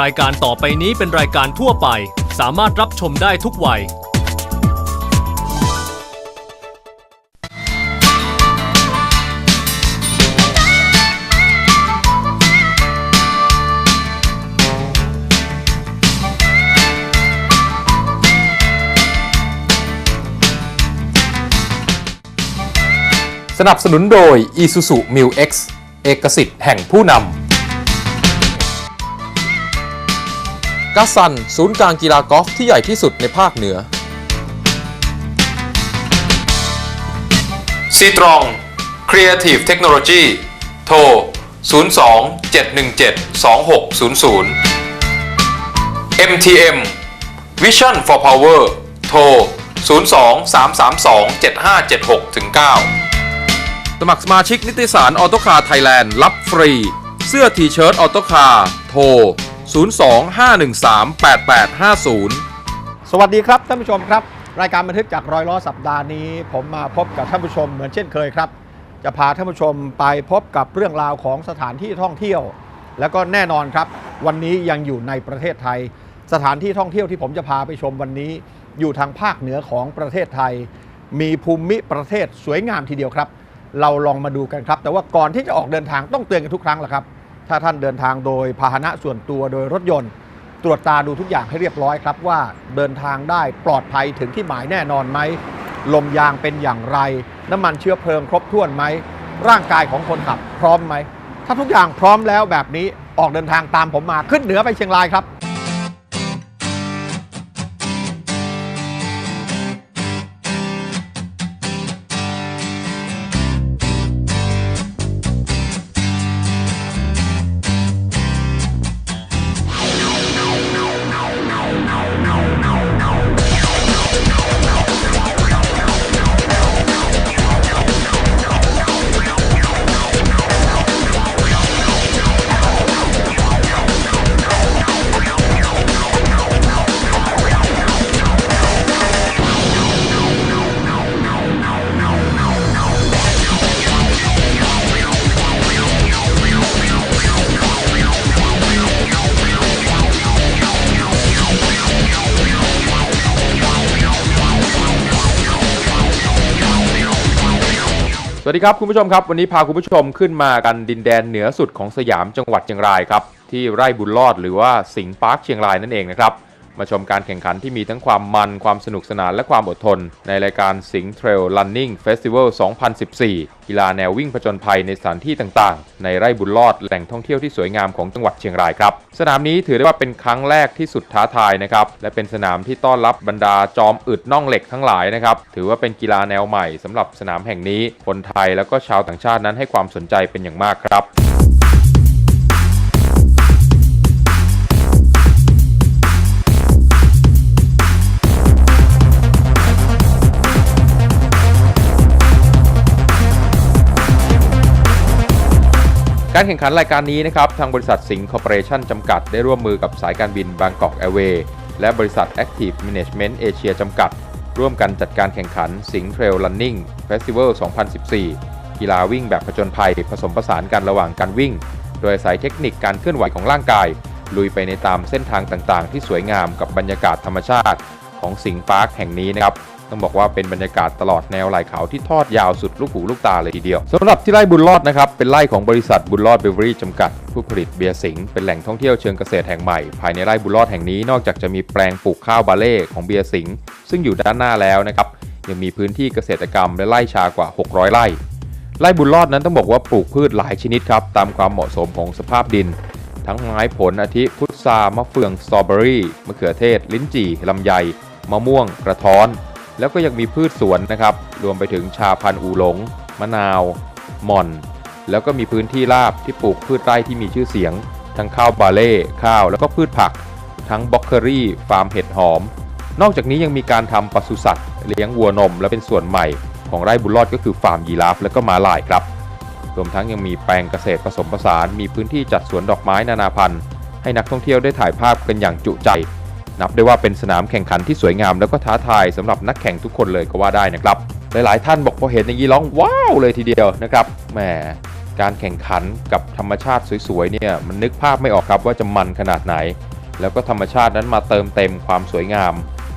รายการต่อไปนี้เป็นรายการทั่วไป สามารถรับชมได้ทุกวัย สนับสนุนโดย Isuzu Mu X เอกสิทธิ์แห่งผู้นำ กัสซัน ศูนย์กลางกีฬากอล์ฟที่ใหญ่ที่สุดในภาคเหนือ ซีตรอง Creative Technology โทร 02 717 2600 MTM Vision for Power โทร 02 332 7576 9 สมัครสมาชิกนิตยสารออโตคาไทยแลนด์รับฟรี เสื้อทีเชิ้ตออโตคาโทร 02-513-8850 สวัสดีครับท่านผู้ชมครับ รายการบันทึกจากรอยล้อสัปดาห์นี้ ผมมาพบกับท่านผู้ชมเหมือนเช่นเคยครับ จะพาท่านผู้ชมไปพบกับเรื่องราวของสถานที่ท่องเที่ยว แล้วก็แน่นอนครับ วันนี้ยังอยู่ในประเทศไทย สถานที่ท่องเที่ยวที่ผมจะพาไปชมวันนี้ อยู่ทางภาคเหนือของประเทศไทย มีภูมิประเทศสวยงามทีเดียวครับ เราลองมาดูกันครับ แต่ว่าก่อนที่จะออกเดินทางต้องเตือนกันทุกครั้งแหละครับ ถ้าท่านเดินทางโดยพาหนะส่วนตัวโดยรถยนต์ ตรวจตาดูทุกอย่างให้เรียบร้อยครับว่าเดินทางได้ปลอดภัยถึงที่หมายแน่นอนไหมลมยางเป็นอย่างไร น้ำมันเชื้อเพลิงครบถ้วนไหม ร่างกายของคนขับพร้อมไหม ถ้าทุกอย่างพร้อมแล้วแบบนี้ออกเดินทางตามผมมาขึ้นเหนือไปเชียงรายครับ วัสดีครับคุณผู้ชมครับ วันนี้พาคุณผู้ชมขึ้นมากันดินแดนเหนือสุดของสยามจังหวัดเชียงรายครับ ที่ไร่บุญรอดหรือว่าสิงห์พาร์คเชียงรายนั่นเองนะครับ มาชมการแข่งขันที่มีทั้งความมันความสนุกสนานและความอดทน ในรายการสิงห์เทรล Running Festival 2014 กีฬาแนววิ่งผจญภัยในสถานที่ต่างๆ ในไร่บุญรอดแหล่งท่องเที่ยวที่สวยงามของจังหวัดเชียงรายครับ สนามนี้ถือได้ว่าเป็นครั้งแรกที่สุดท้าทายนะครับ และเป็นสนามที่ต้อนรับบรรดาจอมอึดน่องเหล็กทั้งหลายนะครับ ถือว่าเป็นกีฬาแนวใหม่สำหรับสนามแห่งนี้ คนไทยแล้วก็ชาวต่างชาตินั้นให้ความสนใจเป็นอย่างมากครับ การแข่งขันรายการนี้นะครับทางบริษัทสิงห์คอร์ปอเรชั่นจำกัดได้ร่วมมือกับสายการบินบางกอกแอร์เวย์และบริษัท Active Management Asia จำกัด ร่วมกันจัดการแข่งขันสิงห์เทรล Running Festival 2014 กีฬาวิ่งแบบผจญภัย ผสมผสานกันระหว่างการวิ่ง โดยอาศัยเทคนิคการเคลื่อนไหวของร่างกาย ลุยไปในตามเส้นทางต่างๆ ที่สวยงามกับบรรยากาศธรรมชาติของสิงห์ปาร์คแห่งนี้นะครับ ต้องบอกว่าเป็นบรรยากาศตลอดแนวไหล่เขาที่ทอดยาวสุดลูกหูลูกตาเลยทีเดียวสำหรับที่ไร่บุญรอดนะครับเป็นไร่ของบริษัทบุญรอดเบเวอรี่จำกัด ผู้ผลิตเบียร์สิงห์เป็นแหล่งท่องเที่ยวเชิงเกษตรแห่งใหม่ ภายในไร่บุญรอดแห่งนี้นอกจากจะมีแปลงปลูกข้าวบาเล่ของเบียร์สิงห์ซึ่งอยู่ด้านหน้าแล้วนะครับยังมีพื้นที่เกษตรกรรมและไร่ชากว่า 600 ไร่ ไร่บุญรอดนั้นต้องบอกว่าปลูกพืชหลายชนิดครับตามความเหมาะสมของสภาพดิน ทั้งไม้ผลอาทิพุทรามะเฟืองสตรอเบอรี่มะเขือเทศ ลิ้นจี่ลำไย มะม่วง กระท้อน แล้วก็ยังมีพืชสวนนะครับ รวมไปถึงชาพันธุ์อูหลง มะนาว หม่อน แล้วก็มีพื้นที่ราบที่ปลูกพืชไร่ที่มีชื่อเสียง ทั้งข้าวบาเล่ ข้าว แล้วก็พืชผัก ทั้งบล็อกเกอรี่ ฟาร์มเห็ดหอม นอกจากนี้ยังมีการทำปศุสัตว์ เลี้ยงวัวนม และเป็นส่วนใหม่ของไร่บุญรอดก็คือฟาร์มยีราฟและก็ม้าลายครับ รวมทั้งยังมีแปลงเกษตรผสมผสาน มีพื้นที่จัดสวนดอกไม้นานาพันธุ์ ให้นักท่องเที่ยวได้ถ่ายภาพกันอย่างจุใจ นับได้ว่าเป็นสนามแข่งขันที่สวยงามแล้วก็ท้าทายสำหรับนักแข่งทุกคนเลยก็ว่าได้นะครับ หลาย ๆ ท่านบอกพอเห็นอย่างนี้ร้องว้าวเลยทีเดียวนะครับแหมการแข่งขันกับธรรมชาติสวย ๆ เนี่ยมันนึกภาพไม่ออกครับว่าจะมันขนาดไหน แล้วก็ธรรมชาตินั้นมาเติมเต็มความสวยงาม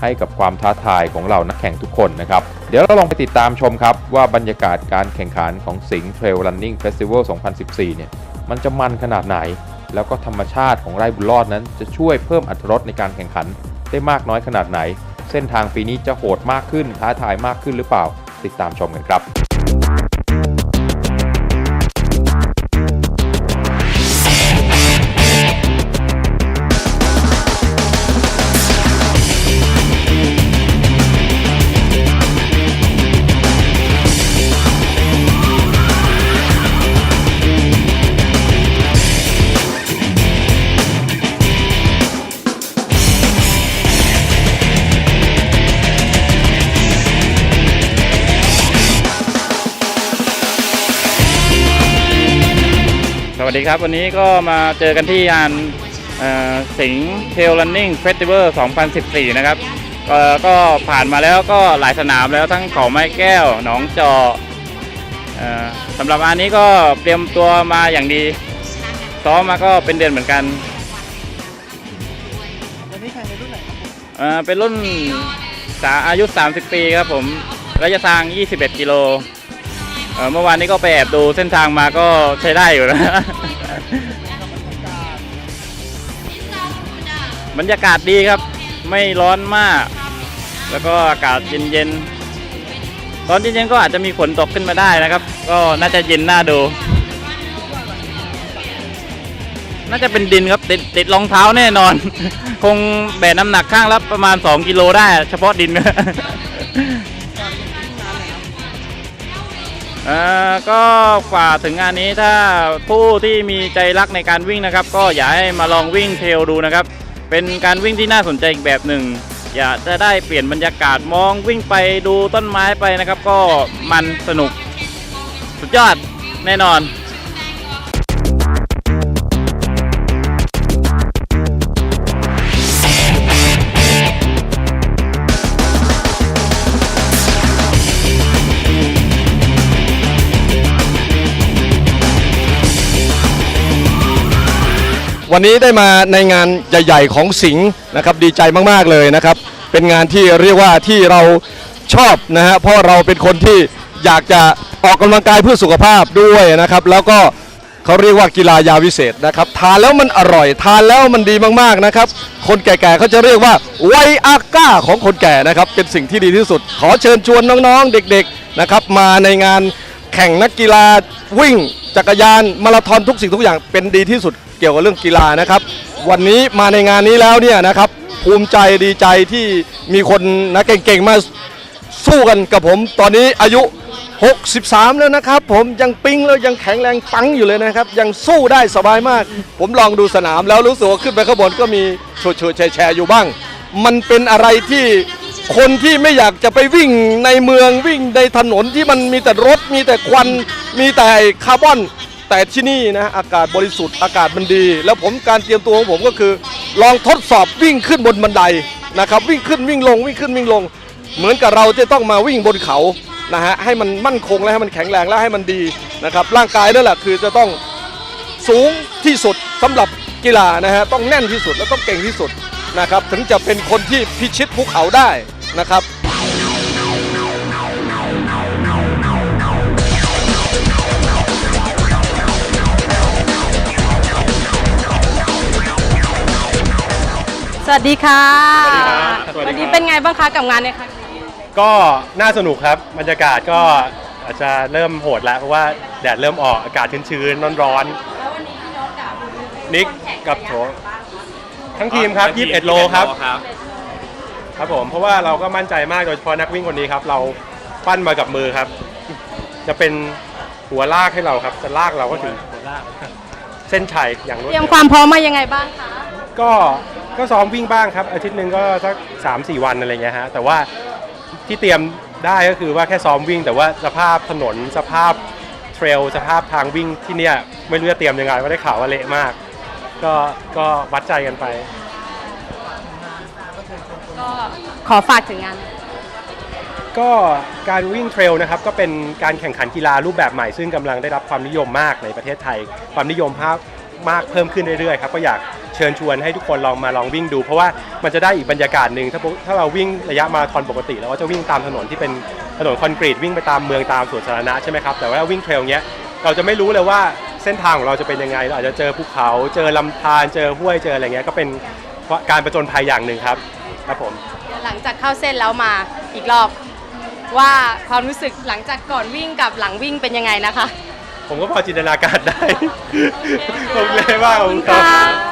ให้กับความท้าทายของเรานักแข่งทุกคนนะครับ เดี๋ยวเราลองไปติดตามชมครับ ว่าบรรยากาศการแข่งขันของสิงห์เทรลรันนิ่งเฟสติวัล2014 เนี่ยมันจะมันขนาดไหน แล้วก็ธรรมชาติของไร่บุญรอดนั้น จะช่วยเพิ่มอรรถรสในการแข่งขันได้มากน้อยขนาดไหน เส้นทางปีนี้จะโหดมากขึ้นท้าทายมากขึ้นหรือเปล่า ติดตามชมกันครับ วัสดีครับ วันนี้ก็มาเจอกันที่งานสิงเทลรันนิ่งเฟสติวัล2014 นะครับ ก็ผ่านมาแล้วก็หลายสนามแล้วทั้งเขาไม้แก้ว หนองจ่อสำหรับอันนี้ก็เตรียมตัวมาอย่างดี ซ้อมมาก็เป็นเดือนเหมือนกันวันนี้แข่งในรุ่นไหนครับผมเอ่อเป็นรุ่นสาอายุ 30 ปีครับผม ระยะทาง 21 กิโล เอ่อเมื่อวานนี้ก็ไปแอบดูเส้นทางมาก็ใช้ได้อยู่นะ บรรยากาศดีครับ ไม่ร้อนมาก แล้วก็อากาศเย็นๆ ตอนเย็นๆก็อาจจะมีฝนตกขึ้นมาได้นะครับ ก็น่าจะเย็นน่าดู น่าจะเป็นดินครับติดติดรองเท้าแน่นอน คงแบกน้ำหนักข้างละประมาณ 2 กิโลได้ เฉพาะดินเอ่อ ก็กว่าถึงงานนี้ถ้าผู้ที่มีใจรักในการวิ่งนะครับ ก็อยากให้มาลองวิ่งเทลดูนะครับ เป็นการวิ่งที่น่าสนใจอีกแบบหนึ่ง อยากจะได้เปลี่ยนบรรยากาศมองวิ่งไปดูต้นไม้ไปนะครับ ก็มันสนุก สุดยอดแน่นอน วันนี้ได้มาในงานใหญ่ ๆ ของสิงห์นะครับดีใจมากๆเลยนะครับ เป็นงานที่เรียกว่าที่เราชอบนะฮะเพราะเราเป็นคนที่อยากจะออกกำลังกายเพื่อสุขภาพด้วยนะครับ แล้วก็เขาเรียกว่ากีฬายาวิเศษนะครับ ทานแล้วมันอร่อย ทานแล้วมันดีมากๆนะครับ คนแก่ๆเขาจะเรียกว่าไวอาก้าของคนแก่นะครับ เป็นสิ่งที่ดีที่สุด ขอเชิญชวนน้องๆ เด็กๆนะครับมาในงานแข่งนักกีฬาวิ่ง จักรยานมาราธอนทุกสิ่งทุกอย่างเป็นดีที่สุด กี่ยวกับเรื่องกีฬานะครับ วันนี้มาในงานนี้แล้วเนี่ยนะครับ ภูมิใจดีใจที่มีคนนักเก่งๆมาสู้กันกับผม ตอนนี้อายุ 63 แล้วนะครับ ผมยังปิ๊งแล้วยังแข็งแรงปังอยู่เลยนะครับ ยังสู้ได้สบายมาก ผมลองดูสนามแล้วรู้สึกว่าขึ้นไปข้างบนก็มีโชว์แชร์อยู่บ้าง มันเป็นอะไรที่คนที่ไม่อยากจะไปวิ่งในเมืองวิ่งในถนนที่มันมีแต่รถมีแต่ควันมีแต่คาร์บอน แต่ที่นี่นะอากาศบริสุทธิ์อากาศมันดี แล้วผมการเตรียมตัวของผมก็คือ ลองทดสอบวิ่งขึ้นบนบันไดนะครับวิ่งขึ้นวิ่งลงวิ่งขึ้นวิ่งลง เหมือนกับเราจะต้องมาวิ่งบนเขานะฮะให้มันมั่นคงและให้มันแข็งแรงและให้มันดีนะครับร่างกายนั่นแหละคือจะต้องสูงที่สุดสำหรับกีฬานะฮะต้องแน่นที่สุดและต้องเก่งที่สุดนะครับถึงจะเป็นคนที่พิชิตภูเขาได้นะครับ วัสดีค่ะ สวัสดีครับ วันนี้เป็นไงบ้างคะกับงานในครั้งนี้ก็น่าสนุกครับบรรยากาศก็อาจจะเริ่มโหดแล้วเพราะว่าแดดเริ่มออกอากาศชื้นๆร้อนๆนิกกับโถทั้งทีมครับ 21 โลครับครับผมเพราะว่าเราก็มั่นใจมากโดยเฉพาะนักวิ่งคนนี้ครับ เราปั้นมากับมือครับ จะเป็นหัวลากให้เราครับ จะลากเราก็ถึงเส้นชัยอย่างรวดเตรียมเร็วความพร้อมมายังไงบ้างคะก็ ก็ซ้อมวิ่งบ้างครับ อาทิตย์หนึ่งก็สักสามสี่วันอะไรเงี้ยฮะแต่ว่าที่เตรียมได้ก็คือว่าแค่ซ้อมวิ่ง แต่ว่าสภาพถนนสภาพเทรลสภาพทางวิ่งที่เนี่ยไม่รู้จะเตรียมยังไงว่าได้ข่าวว่าเละมาก ก็ก็วัดใจกันไป ก็ขอฝากถึงงาน ก็การวิ่งเทรลนะครับ ก็เป็นการแข่งขันกีฬารูปแบบใหม่ซึ่งกำลังได้รับความนิยมมากในประเทศไทย ความนิยมภาพมากเพิ่มขึ้นเรื่อยๆครับก็อยาก เชิญชวนให้ทุกคนลองมาลองวิ่งดู เพราะว่ามันจะได้อีกบรรยากาศหนึ่งถ้าพวกถ้าเราวิ่งระยะมาราธอนปกติเราก็จะวิ่งตามถนนที่เป็นถนนคอนกรีตวิ่งไปตามเมืองตามสวนสาธารณะใช่ไหมครับแต่ว่าวิ่งเทรลเนี้ยเราจะไม่รู้เลยว่าเส้นทางของเราจะเป็นยังไงเราอาจจะเจอภูเขา เจอลำธารเจอห้วยเจออะไรเงี้ยก็เป็นการประจนภัยอย่างหนึ่งครับครับผมหลังจากเข้าเส้นแล้วมาอีกรอบว่าความรู้สึกหลังจากก่อนวิ่งกับหลังวิ่งเป็นยังไงนะคะ ผมก็พอจินตนาการได้โอเคมากขอบคุณค่ะ